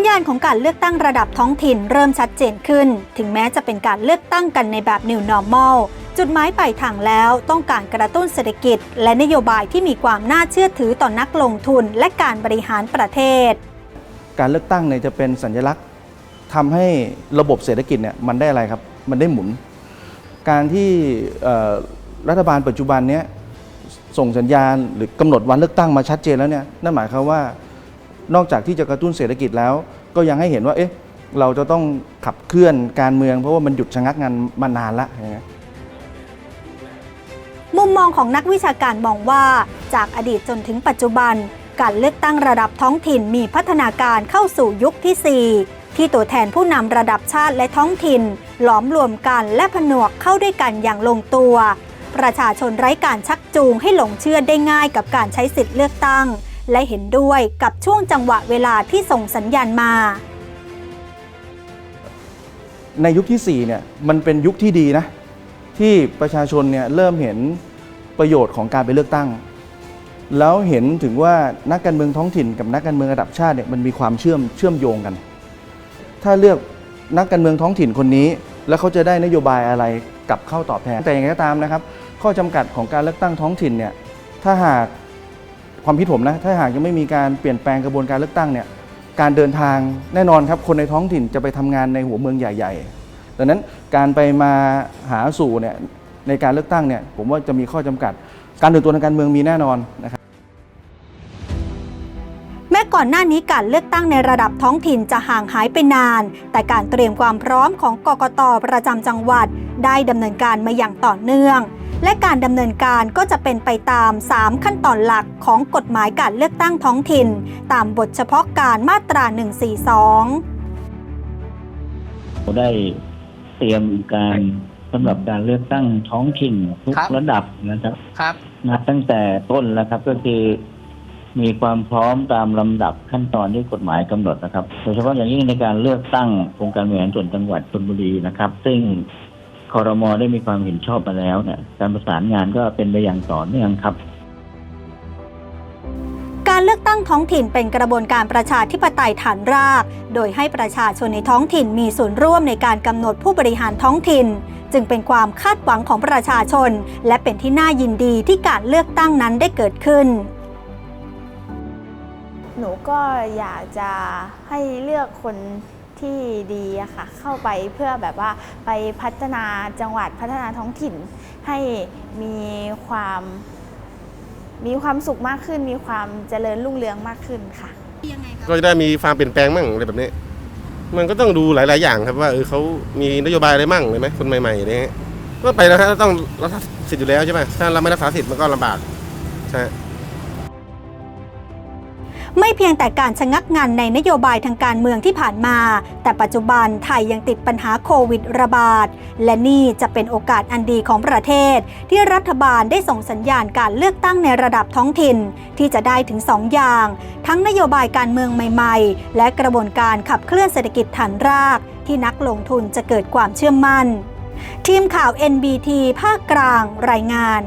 สัญญาณของการเลือกตั้งระดับท้องถิ่นเริ่มชัดเจนขึ้น ถึงแม้จะเป็นการเลือกตั้งกันในแบบ New Normal จุดหมายปลายทางแล้วต้องการกระตุ้นเศรษฐกิจ และนโยบายที่มีความน่าเชื่อถือต่อนักลงทุนและการบริหารประเทศ การเลือกตั้งเนี่ยจะเป็นสัญลักษณ์ทำให้ระบบเศรษฐกิจเนี่ยมันได้อะไรครับ มันได้หมุน การที่รัฐบาลปัจจุบันเนี้ยส่งสัญญาณหรือกำหนดวันเลือกตั้งมาชัดเจนแล้วเนี่ยนั่นหมายความว่านอกจากที่จะกระตุ้นเศรษฐกิจแล้ว ก็ยังให้เห็นว่าเอ๊ะเราจะต้องขับเคลื่อนการเมือง เพราะว่ามันหยุดชะงักงานมานานละอย่างเงี้ยมุมมองของนักวิชาการมองว่าจากอดีตจนถึงปัจจุบัน การเลือกตั้งระดับท้องถิ่นมีพัฒนาการเข้าสู่ยุคที่ 4 ที่ตัวแทนผู้นำระดับชาติและท้องถิ่น หลอมรวมกันและผนวกเข้าด้วยกันอย่างลงตัว ประชาชนไร้การชักจูงให้หลงเชื่อได้ง่ายกับการใช้สิทธิ์เลือกตั้ง และเห็นด้วยกับช่วงจังหวะเวลาที่ส่งสัญญาณมา ในยุคที่ 4 เนี่ยมันเป็นยุคที่ดีนะ ที่ประชาชนเนี่ยเริ่มเห็นประโยชน์ของการไปเลือกตั้ง แล้วเห็นถึงว่านักการเมืองท้องถิ่นกับนักการเมืองระดับชาติเนี่ยมันมีความเชื่อมเชื่อมโยงกัน ถ้าเลือกนักการเมืองท้องถิ่นคนนี้ แล้วเขาจะได้นโยบายอะไรกลับเข้าตอบแทนแต่อย่างไรก็ตามนะครับ ข้อจำกัดของการเลือกตั้งท้องถิ่นเนี่ยถ้าหาก ความคิดผมนะถ้าหากยังไม่มีการเปลี่ยนแปลงกระบวนการเลือกตั้งเนี่ยการเดินทางแน่นอนครับคนในท้องถิ่นจะไปทำงานในหัวเมืองใหญ่ ๆ ดังนั้นการไปมาหาสู่เนี่ยในการเลือกตั้งเนี่ยผมว่าจะมีข้อจำกัด การตื่นตัวทางการเมืองมีแน่นอนนะครับแม้ก่อนหน้านี้การเลือกตั้งในระดับท้องถิ่นจะห่างหายไปนาน แต่การเตรียมความพร้อมของกกตประจำจังหวัด ได้ดำเนินการมาอย่างต่อเนื่อง และการดำเนินการก็จะเป็นไปตาม 3 ขั้นตอนหลักของกฎหมายการเลือกตั้งท้องถิ่น ตามบทเฉพาะการมาตรา 142เราได้เตรียมการสำหรับการเลือกตั้งท้องถิ่นทุกครับระดับนะครับครับนับตั้งแต่ต้นแล้วครับก็คือมีความพร้อมตามลำดับขั้นตอนที่กฎหมายกำหนดนะครับ โดยเฉพาะอย่างยิ่งในการเลือกตั้งองค์การบริหารส่วนจังหวัดชลบุรีนะครับ ซึ่ง คอรมอได้มีความเห็นชอบมาแล้วเนี่ยการประสานงานก็เป็นไปอย่างต่อเนื่องครับ การเลือกตั้งท้องถิ่นเป็นกระบวนการประชาธิปไตยฐานราก โดยให้ประชาชนในท้องถิ่นมีส่วนร่วมในการกำหนดผู้บริหารท้องถิ่น จึงเป็นความคาดหวังของประชาชน และเป็นที่น่ายินดีที่การเลือกตั้งนั้นได้เกิดขึ้นหนูก็อยากจะให้เลือกคน ที่ดีอะค่ะเข้าไปเพื่อแบบว่าไปพัฒนาจังหวัดพัฒนาท้องถิ่น ให้มีความ มีความสุขมากขึ้น มีความเจริญรุ่งเรืองมากขึ้นค่ะก็จะได้มีความเปลี่ยนแปลงมั่งอะไรแบบนี้ มันก็ต้องดูหลาย ๆ อย่างครับว่าเออเขามีนโยบายอะไรมั่งเลยไหมคนใหม่ๆเนี่ยก็ไปแล้วฮะต้องรักษาสิทธิ์อยู่แล้วใช่ไหมถ้าเราไม่รักษาสิทธิ์มันก็ลำบากใช่ ไม่เพียงแต่การชะงักงานในนโยบายทางการเมืองที่ผ่านมา แต่ปัจจุบันไทยยังติดปัญหาโควิดระบาด และนี่จะเป็นโอกาสอันดีของประเทศ ที่รัฐบาลได้ส่งสัญญาณการเลือกตั้งในระดับท้องถิ่น ที่จะได้ถึง 2 อย่าง ทั้งนโยบายการเมืองใหม่ ๆ และกระบวนการขับเคลื่อนเศรษฐกิจฐานราก ที่นักลงทุนจะเกิดความเชื่อมั่น ทีมข่าว NBT ภาคกลางรายงาน